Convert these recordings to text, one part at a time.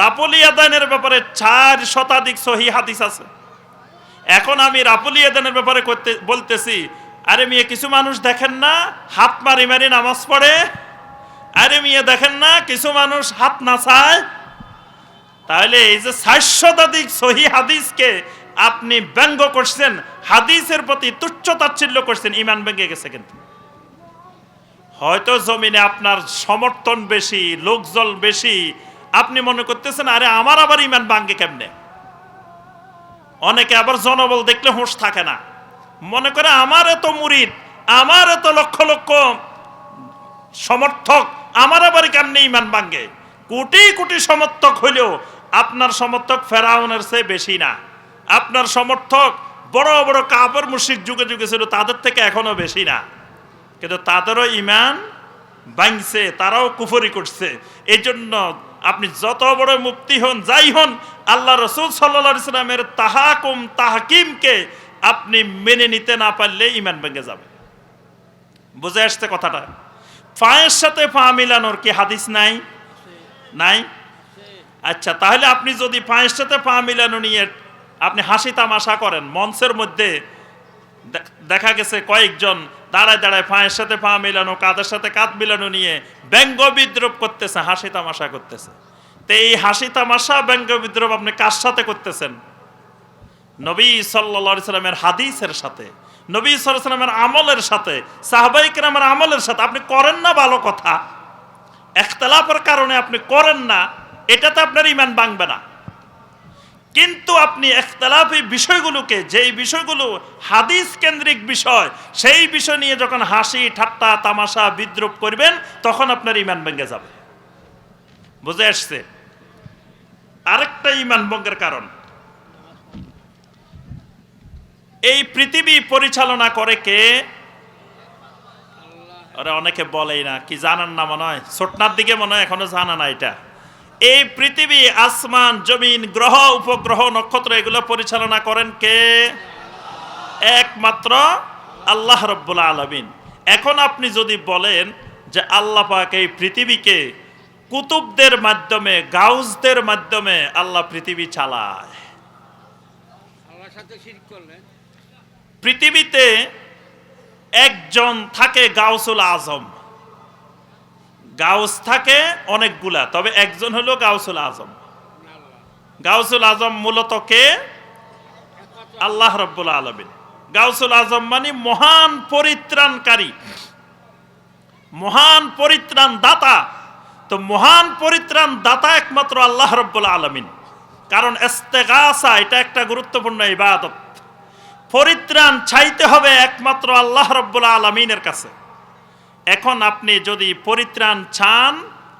রাপুলি আদানের ব্যাপারে চার শতাধিক সহি হাদিস আছে। এখন আমি রাপুলি আদানের ব্যাপারে করতে, বলতেছি, আরে মেয়ে, কিছু মানুষ দেখেন না, হাত মারি মারি নামাজ পড়ে? আরে মেয়ে, দেখেন না, কিছু মানুষ হাত না নাচায় তাহলে এই যে ষাট শতাধিক সহি হাদিসকে আপনি ব্যঙ্গ করছেন, হাদিসের প্রতি তুচ্ছ তাচ্ছিল্য করছেন, ইমান ভেঙে গেছে কিন্তু। হয়তো জমিনে আপনার সমর্থন বেশি লোকজল বেশি আপনি মনে করতেছেন, আরে আমার আবার ইমান ভাঙ্গে কেমনে? অনেকে আবার জনবল দেখলে হুঁশ থাকে না। মনে করে আমার এত মুরিদ, আমার এত লক্ষ লক্ষ সমর্থক, আমার আবার কেমনে ইমান ভাঙ্গে? কোটি কোটি সমর্থক হইলেও আপনার সমর্থক ফেরাউনের চেয়ে বেশি না। আপনার সমর্থক বড় বড় কাপড় মুশিক যুগে যুগে ছিল, তাদের থেকে এখনও বেশি না। কিন্তু তাদেরও ইমান ভাঙছে, তারাও কুফরি করছে। এই জন্য আপনি যত বড় মুক্তি হন, যাই হন, আল্লাহ রসুল সাল্লা ইসলামের তাহাকুম, তাহাকিমকে আপনি মেনে নিতে না পারলে ইমান ভেঙে যাবে। বুঝে আসছে কথাটা? পায়ের সাথে পা মিলানোর কি হাদিস নাই? নাই? আচ্ছা তাহলে আপনি যদি পায়ের সাথে পা মিলানো নিয়ে আপনি হাসি তামাশা করেন, মঞ্চের মধ্যে দেখা গেছে কয়েকজন দাঁড়ায় দাঁড়ায় পায়ের সাথে পা মিলানো কাঁধের সাথে কাঁধ মিলানো নিয়ে ব্যঙ্গ বিদ্রোপ করতেছে, হাসি তামাশা করতেছে। তো এই হাসি তামাশা, ব্যঙ্গ বিদ্রোপ আপনি কার সাথে করতেছেন? নবী সাল্লা সাল্লামের হাদিসের সাথে, নবী সাল্লামের আমলের সাথে সাহবাইকরামের আমলের সাথে আপনি করেন না ভালো কথা। একতলাফের কারণে আপনি করেন না, এটাতে আপনার ইমান ভাঙবে না। কিন্তু আপনি একতলাফি বিষয়গুলোকে, যেই বিষয়গুলো হাদিস কেন্দ্রিক বিষয়, সেই বিষয় নিয়ে যখন হাসি, ঠাট্টা, তামাশা, বিদ্রুপ করবেন, তখন আপনার ইমান ভেঙে যাবে। বুঝে আসছে? আরেকটা ইমান ভঙ্গের কারণ। এই পৃথিবী পরিচালনা করে কে? অনেকে বলেই না, কি জানান না মনে হয়? ছোটনার দিকে মনে হয় এখনও জানা না এটা। এই পৃথিবী আসমান জমিন গ্রহ উপগ্রহ নক্ষত্র এগুলো পরিচালনা করেন কে? একমাত্র আল্লাহ রব্বুল আলমিন। এখন আপনি যদি বলেন যে আল্লাহ পাক এই পৃথিবীকে কুতুবদের মাধ্যমে গাউসদের মাধ্যমে আল্লাহ পৃথিবী চালায়। পৃথিবীতে একজন থাকে গাউসুল আজম। গাউস থাকে অনেকগুলা, তবে একজন হলো গাউসুল আজম। গাউসুল আজম মূলত কে? আল্লাহ রব্বুল আলমিন। গাউসুল আজম মানে মহান পরিত্রাণকারী, মহান পরিত্রাণ দাতা তো মহান পরিত্রাণ দাতা একমাত্র আল্লাহ রব্বুল আলমিন। কারণ এস্তেগাসা এটা একটা গুরুত্বপূর্ণ ইবাদত। পরিত্রাণ চাইতে হবে একমাত্র আল্লাহ রব্বুল আলমিনের কাছে। এখন আপনি যদি পরিত্রাণ চান,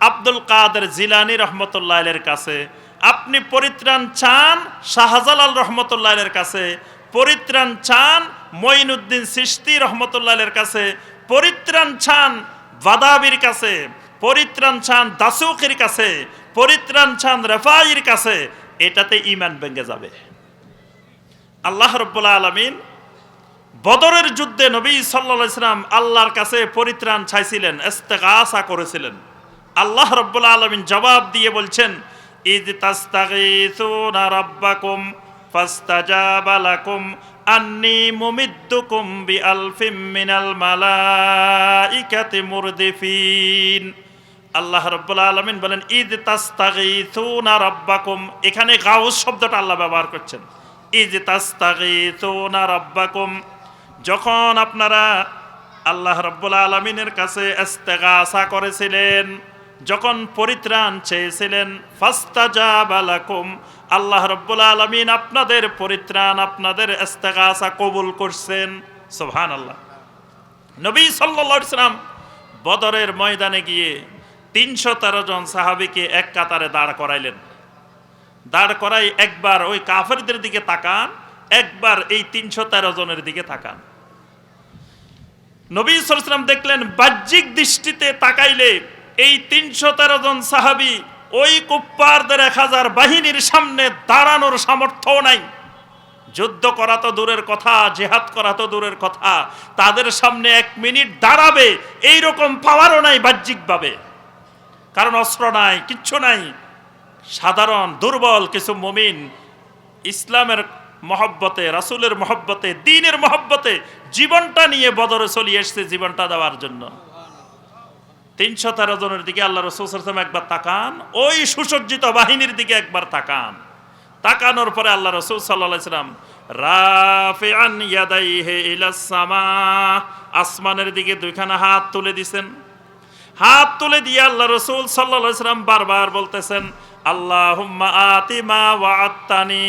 আব্দুল কাদের জিলানি রহমতুল্লাহের কাছে, আপনি পরিত্রাণ চান, শাহজালাল রহমতুল্লাহের কাছে, পরিত্রাণ চান, মঈনুদ্দিন সিস্তি রহমতুল্লাহের কাছে, পরিত্রাণ চান বাদাবির কাছে, পরিত্রাণ চান দাসুকির কাছে, পরিত্রাণ চান রেফাইর কাছে, এটাতে ইমান ভেঙে যাবে। আল্লাহ রব্বুল্লা আলমিন বদরের যুদ্ধে নবী সাল্লা ইসলাম আল্লাহর কাছে পরিত্রাণ চাইছিলেন, ইস্তেগাসা করেছিলেন। আল্লাহ রব্বুল্লা আলমিন জবাব দিয়ে বলছেন, ইদ তাস্তাগীসুনা রাব্বাকুম আন্নি বলেন এখানে গাউস শব্দটা আল্লাহ ব্যবহার করছেন ঈদ তাস্তাগীসুনা রাব্বাকুম যখন আপনারা আল্লাহ রব্বুল আলমিনের কাছে ইস্তেগাসা করেছিলেন, যখন পরিত্রাণ চেয়েছিলেন, ফাস্তাজাবা লাকুম আল্লাহ রব্বুল আলমিন আপনাদের পরিত্রাণ, আপনাদের ইস্তেগাসা কবুল করছেন। সোহান আল্লাহ নবী সাল্লাল্লাহু আলাইহি সাল্লাম বদরের ময়দানে গিয়ে তিনশো তেরো জন সাহাবিকে এক কাতারে দাঁড় করাইলেন। দাঁড় করাই একবার ওই কাফেরদের দিকে তাকান, একবার এই তিনশো তেরো জনের দিকে তাকান। নবী সালাম দেখলেন, বাহ্যিক দৃষ্টিতে তাকাইলে এই তিনশো তেরো জন সাহাবি ওই কুপ্পারদের এক হাজার বাহিনীর সামনে দাঁড়ানোর সামর্থ্য নাই। যুদ্ধ করা তো দূরের কথা, জেহাদ করা তো দূরের কথা। তাদের সামনে এক মিনিট দাঁড়াবে এই রকম পাওয়ারও নাই বাহ্যিকভাবে। কারণ অস্ত্র নাই, কিচ্ছু নাই। সাধারণ, দুর্বল কিছু মমিন ইসলামের মহব্বতে, রাসূলের মহব্বতে, দিনের মহব্বতে জীবনটা নিয়ে বদরে চলিয়ে এসছে জীবনটা দেওয়ার জন্য। তিনশো তেরো জনের দিকে আল্লাহ রসুল একবার তাকান, ওই সুসজ্জিত বাহিনীর দিকে একবার তাকান। তাকানোর পরে আল্লাহ রসুল সাল্লাহ সাল্লাম রাফিআন ইয়াদাইহি ইলাস সামা আসমানের দিকে দুইখানা হাত তুলে দিছেন। হাত তুলে দিয়ে আল্লাহ রসুল সাল্লাহ সাল্লাম বারবার বলতেছেন, আল্লাহুম্মা আতিমা ওয়াত্তানি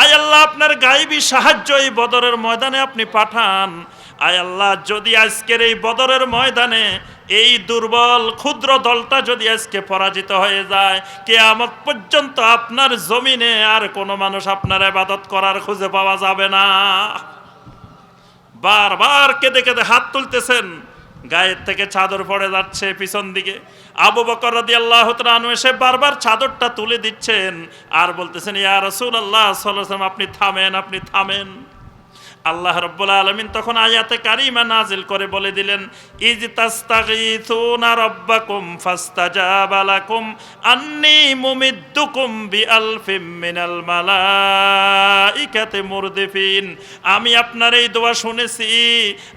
আয় আল্লাহ, আপনার গাইবী সাহায্য এই বদরের ময়দানে আপনি পাঠান। আয় আল্লাহ, যদি আজকের এই বদরের ময়দানে এই দুর্বল, ক্ষুদ্র দলটা যদি আজকে পরাজিত হয়ে যায়, কেয়ামত পর্যন্ত আপনার জমিনে আর কোনো মানুষ আপনার আবাদত করার খুঁজে পাওয়া যাবে না। বারবার কেঁদে কেঁদে হাত তুলতেছেন। গায়ের থেকে চাদর পড়ে যাচ্ছে পিছন দিকে। আবু বকর রাদি আল্লাহ এসে বারবার চাদরটা তুলে দিচ্ছেন। আর বলতেছেন, ইয়া রসুল আল্লাহ আপনি থামেন আপনি থামেন। আল্লাহ রব্বুল আলমিন তখন আয়াতে কারিমা নাজিল করে বলে দিলেন আমি আপনার এই দোয়া শুনেছি,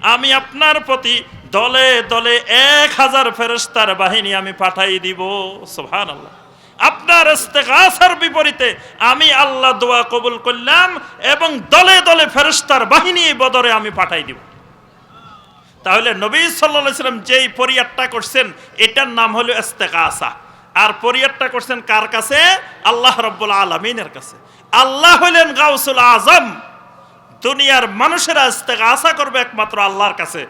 আমি আপনার প্রতি দলে দলে এক হাজার ফেরস্তার বাহিনী আমি পাঠাই দিব। সুবহানাল্লাহ। আপনার ইস্তেগাসার বিপরীতে আমি আল্লাহ দোয়া কবুল করলাম এবং দলে দলে ফেরেশতার বাহিনী বদরে আমি পাঠাই দিব। তাহলে নবী আলাইহি সাল্লাম যেই পরিয়ারটা করছেন, এটার নাম হলো ইস্তেগাসা আর পরিয়ারটা করছেন কার কাছে? আল্লাহ রব্বুল আলামিনের কাছে। আল্লাহ হলেন গাউসুল আজম। দুনিয়ার মানুষেরা ইস্তেগাসা করবে একমাত্র আল্লাহর কাছে।